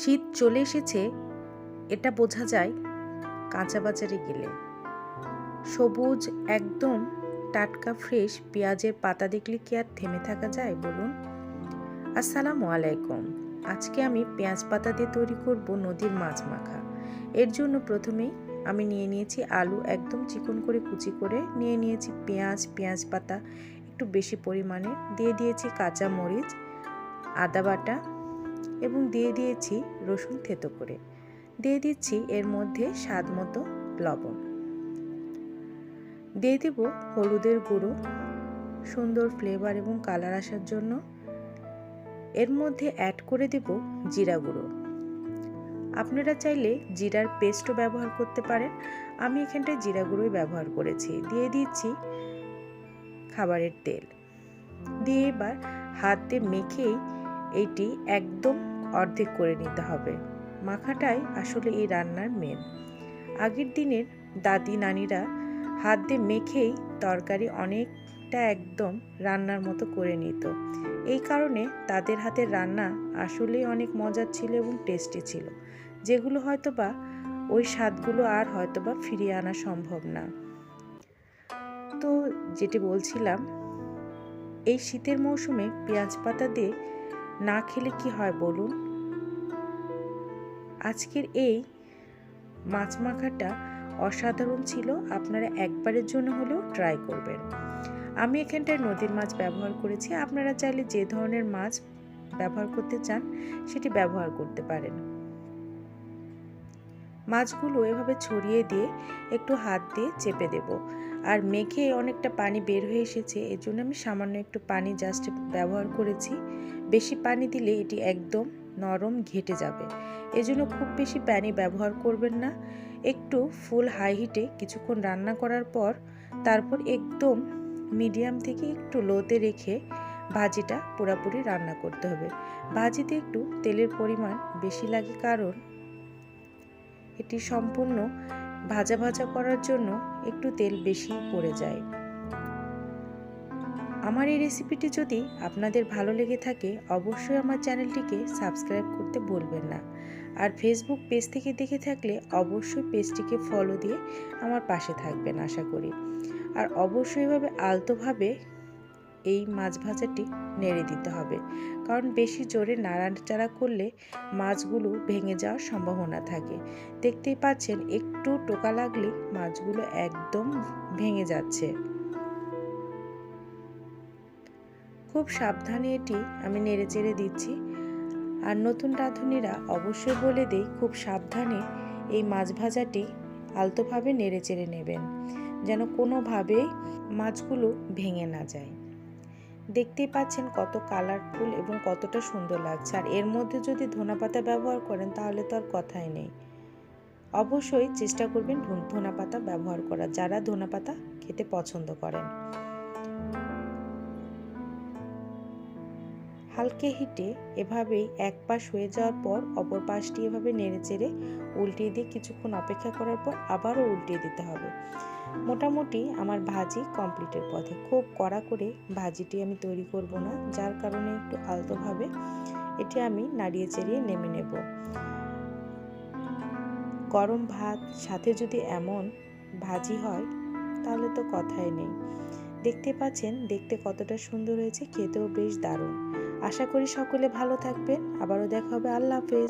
শীত চলে এসেছে, এটা বোঝা যায় কাঁচা বাজারে গেলে। সবুজ, একদম টাটকা, ফ্রেশ পেঁয়াজের পাতা দেখলে কি আর থেমে থাকা যায় বলুন? আসসালামু আলাইকুম। আজকে আমি পেঁয়াজ পাতা দিয়ে তৈরি করব নদীর মাছ মাখা। এর জন্য প্রথমেই আমি নিয়ে নিয়েছি আলু, একদম চিকন করে কুচি করে নিয়ে নিয়েছি পেঁয়াজ পেঁয়াজ পাতা, একটু বেশি পরিমাণে। দিয়ে দিয়েছি কাঁচা মরিচ, আদা বাটা এবং দিয়ে দিয়েছি রসুন থেতো করে। দিয়ে দিচ্ছি এর মধ্যে স্বাদ মতো লবণ। দিয়ে দেব হলুদের গুঁড়ো, সুন্দর ফ্লেভার এবং কালার আসার জন্য। এর মধ্যে অ্যাড করে দেব জিরা গুঁড়ো। আপনারা চাইলে জিরার পেস্টও ব্যবহার করতে পারেন। আমি এখানটায় জিরা গুঁড়োই ব্যবহার করেছি। দিয়ে দিচ্ছি খাবারের তেল। দিয়ে এবার হাত দিয়ে মেখেই এইটি একদম অর্ধেক করে নিতে হবে। মাখাটাই আসলে এই রান্নার মেন আগের দিনের দাদি নানিরা হাত দিয়ে মেখেই তরকারি অনেকটা একদম রান্নার মতো করে নিত। এই কারণে তাদের হাতের রান্না আসলেই অনেক মজার ছিল এবং টেস্টি ছিল। যেগুলো হয়তো বা ওই স্বাদগুলো আর হয়তো বা ফিরিয়ে আনা সম্ভব না। তো যেটি বলছিলাম, এই শীতের মৌসুমে পেঁয়াজ পাতা দিয়ে না খেলে কি হয় বলুন? আজকের এই মাছ মাখাটা অসাধারণ ছিল, আপনারা একবারের জন্য হলেও ট্রাই করবেন। আমি এখানটায় নদীর মাছ ব্যবহার করেছি, আপনারা চাইলে যে ধরনের মাছ ব্যবহার করতে চান, সেটি ব্যবহার করতে পারেন। মাছগুলো এভাবে ছড়িয়ে দিয়ে একটু হাত দিয়ে চেপে দেব। আর মেখে অনেকটা পানি বের হয়ে এসেছে এর জন্য আমি সামান্য একটু পানি জাস্ট ব্যবহার করেছি। বেশি পানি দিলে এটি একদম নরম ঘেটে যাবে। এজন্য খুব বেশি পানি ব্যবহার করবেন না। একটু ফুল হাই হিটে কিছুক্ষণ রান্না করার পর তারপর একদম মিডিয়াম থেকে একটু লোতে রেখে ভাজিটা পুরাপুরি রান্না করতে হবে। ভাজিতে একটু তেলের পরিমাণ বেশি লাগে কারণ এটি সম্পূর্ণ ভাজা ভাজা করার জন্য একটু তেল বেশি পড়ে যায়। আমার এই রেসিপিটি যদি আপনাদের ভালো লেগে থাকে, অবশ্যই আমার চ্যানেলটিকে সাবস্ক্রাইব করতে ভুলবেন না। আর ফেসবুক পেজ থেকে দেখে থাকলে অবশ্যই পেজটিকে ফলো দিয়ে আমার পাশে থাকবেন, আশা করি। আর অবশ্যই এভাবে আলতোভাবে এই মাছ ভাজাটি নেড়ে দিতে হবে। কারণ বেশি জোরে নাড়াচাড়া করলে মাছগুলো ভেঙে যাওয়ার সম্ভাবনা থাকে। দেখতেই পাচ্ছেন, একটু টোকা লাগলে মাছগুলো একদম ভেঙে যাচ্ছে। খুব সাবধানে এটি আমি নেড়ে চেড়ে দিচ্ছি। আর নতুন রাঁধুনিরা অবশ্যই বলে দেই, খুব সাবধানে এই মাছ ভাজাটি আলতোভাবে নেড়ে চেড়ে নেবেন, যেন কোনোভাবেই মাছগুলো ভেঙে না যায়। দেখতেই পাচ্ছেন কত কালারফুল এবং কতটা সুন্দর লাগছে। আর এর মধ্যে যদি ধনেপাতা ব্যবহার করেন, তাহলে তো আর কথাই নেই। অবশ্যই চেষ্টা করবেন ধনেপাতা ব্যবহার করা যারা ধনেপাতা খেতে পছন্দ করেন। হালকে হিটে এভাবেই এক পাশ হয়ে যাওয়ার পর অপর পাশটি এভাবে নেড়ে চেড়ে উল্টিয়ে দিয়ে কিছুক্ষণ অপেক্ষা করার পর আবারও উল্টিয়ে দিতে হবে। মোটামুটি আমার ভাজি কমপ্লিটের পথে। খুব কড়া করে ভাজিটি আমি তৈরি করব না, যার কারণে একটু আলতোভাবে এটি আমি নাড়িয়ে চেড়িয়ে নেমে নেব। গরম ভাত সাথে যদি এমন ভাজি হয়, তাহলে তো কথাই নেই। দেখতে পাচ্ছেন, দেখতে কতটা সুন্দর হয়েছে, খেতেও বেশ দারুণ। আশা করি সকলে ভালো থাকবেন। আবারও দেখা হবে। আল্লাহ হাফেজ।